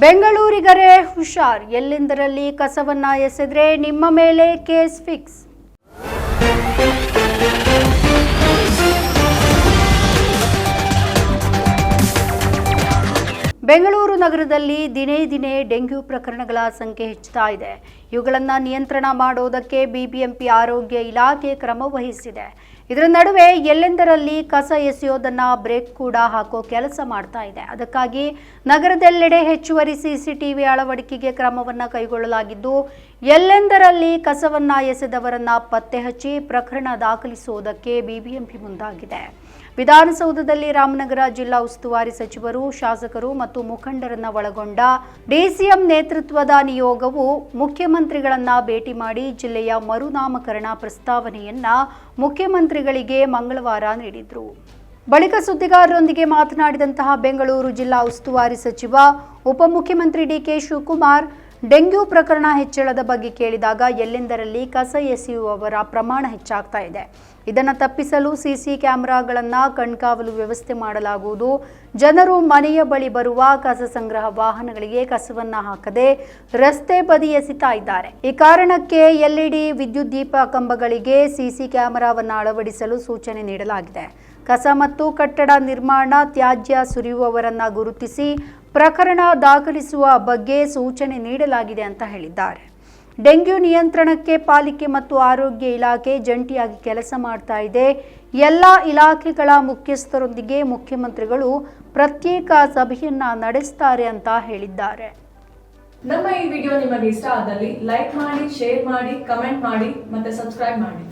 ಬೆಂಗಳೂರಿಗರೇ ಹುಷಾರ್. ಎಲ್ಲೆಂದರಲ್ಲಿ ಕಸವನ್ನ ಎಸೆದ್ರೆ ನಿಮ್ಮ ಮೇಲೆ ಕೇಸ್ ಫಿಕ್ಸ್. ಬೆಂಗಳೂರು ನಗರದಲ್ಲಿ ದಿನೇ ದಿನೇ ಡೆಂಗ್ಯೂ ಪ್ರಕರಣಗಳ ಸಂಖ್ಯೆ ಹೆಚ್ಚುತ್ತಾ ಇದೆ. ಇವುಗಳನ್ನು ನಿಯಂತ್ರಣ ಮಾಡೋದಕ್ಕೆ ಬಿಬಿಎಂಪಿ ಆರೋಗ್ಯ ಇಲಾಖೆ ಕ್ರಮ ವಹಿಸಿದೆ. ಇದರ ನಡುವೆ ಎಲ್ಲೆಂದರಲ್ಲಿ ಕಸ ಎಸೆಯೋದನ್ನ ಬ್ರೇಕ್ ಕೂಡ ಹಾಕೋ ಕೆಲಸ ಮಾಡ್ತಾ ಇದೆ. ಅದಕ್ಕಾಗಿ ನಗರದೆಲ್ಲೆಡೆ ಹೆಚ್ಚುವರಿ ಸಿಸಿಟಿವಿ ಅಳವಡಿಕೆಗೆ ಕ್ರಮವನ್ನ ಕೈಗೊಳ್ಳಲಾಗಿದ್ದು, ಎಲ್ಲೆಂದರಲ್ಲಿ ಕಸವನ್ನ ಎಸೆದವರನ್ನ ಪತ್ತೆ ಹಚ್ಚಿ ಪ್ರಕರಣ ದಾಖಲಿಸುವುದಕ್ಕೆ ಬಿಬಿಎಂಪಿ ಮುಂದಾಗಿದೆ. ವಿಧಾನಸೌಧದಲ್ಲಿ ರಾಮನಗರ ಜಿಲ್ಲಾ ಉಸ್ತುವಾರಿ ಸಚಿವರು, ಶಾಸಕರು ಮತ್ತು ಮುಖಂಡರನ್ನ ಒಳಗೊಂಡ ಡಿಸಿಎಂ ನೇತೃತ್ವದ ನಿಯೋಗವು ಮುಖ್ಯಮಂತ್ರಿಗಳನ್ನ ಭೇಟಿ ಮಾಡಿ ಜಿಲ್ಲೆಯ ಮರುನಾಮಕರಣ ಪ್ರಸ್ತಾವನೆಯನ್ನ ಮುಖ್ಯಮಂತ್ರಿಗಳಿಗೆ ಮಂಗಳವಾರ ನೀಡಿದ್ರು. ಬಳಿಕ ಸುದ್ದಿಗಾರರೊಂದಿಗೆ ಮಾತನಾಡಿದಂತಹ ಬೆಂಗಳೂರು ಜಿಲ್ಲಾ ಉಸ್ತುವಾರಿ ಸಚಿವ ಉಪಮುಖ್ಯಮಂತ್ರಿ ಡಿಕೆ ಶಿವಕುಮಾರ್ ಡೆಂಗ್ಯೂ ಪ್ರಕರಣ ಹೆಚ್ಚಳದ ಬಗ್ಗೆ ಕೇಳಿದಾಗ ಎಲ್ಲೆಂದರಲ್ಲಿ ಕಸ ಎಸೆಯುವವರ ಪ್ರಮಾಣ ಹೆಚ್ಚಾಗ್ತಾ ಇದೆ. ಇದನ್ನು ತಪ್ಪಿಸಲು ಸಿಸಿ ಕ್ಯಾಮೆರಾಗಳನ್ನು ಕಣ್ಕಾವಲು ವ್ಯವಸ್ಥೆ ಮಾಡಲಾಗುವುದು. ಜನರು ಮನೆಯ ಬಳಿ ಬರುವ ಕಸ ಸಂಗ್ರಹ ವಾಹನಗಳಿಗೆ ಕಸವನ್ನ ಹಾಕದೆ ರಸ್ತೆ ಬದಿ ಎಸಿತಾ ಇದ್ದಾರೆ. ಈ ಕಾರಣಕ್ಕೆ ಎಲ್ಇಡಿ ವಿದ್ಯುತ್ ದೀಪ ಕಂಬಗಳಿಗೆ ಸಿಸಿ ಕ್ಯಾಮೆರಾವನ್ನು ಅಳವಡಿಸಲು ಸೂಚನೆ ನೀಡಲಾಗಿದೆ. ಕಸ ಮತ್ತು ಕಟ್ಟಡ ನಿರ್ಮಾಣ ತ್ಯಾಜ್ಯ ಸುರಿಯುವವರನ್ನ ಗುರುತಿಸಿ ಪ್ರಕರಣ ದಾಖಲಿಸುವ ಬಗ್ಗೆ ಸೂಚನೆ ನೀಡಲಾಗಿದೆ ಅಂತ ಹೇಳಿದ್ದಾರೆ. ಡೆಂಗ್ಯೂ ನಿಯಂತ್ರಣಕ್ಕೆ ಪಾಲಿಕೆ ಮತ್ತು ಆರೋಗ್ಯ ಇಲಾಖೆ ಜಂಟಿಯಾಗಿ ಕೆಲಸ ಮಾಡ್ತಾ ಇದೆ. ಎಲ್ಲ ಇಲಾಖೆಗಳ ಮುಖ್ಯಸ್ಥರೊಂದಿಗೆ ಮುಖ್ಯಮಂತ್ರಿಗಳು ಪ್ರತ್ಯೇಕ ಸಭೆಯನ್ನ ನಡೆಸ್ತಾರೆ ಅಂತ ಹೇಳಿದ್ದಾರೆ. ನಮ್ಮ ಈ ವಿಡಿಯೋ ನಿಮಗೆ ಇಷ್ಟ ಆದಲ್ಲಿ ಲೈಕ್ ಮಾಡಿ, ಶೇರ್ ಮಾಡಿ, ಕಮೆಂಟ್ ಮಾಡಿ ಮತ್ತೆ ಸಬ್ಸ್ಕ್ರೈಬ್ ಮಾಡಿ.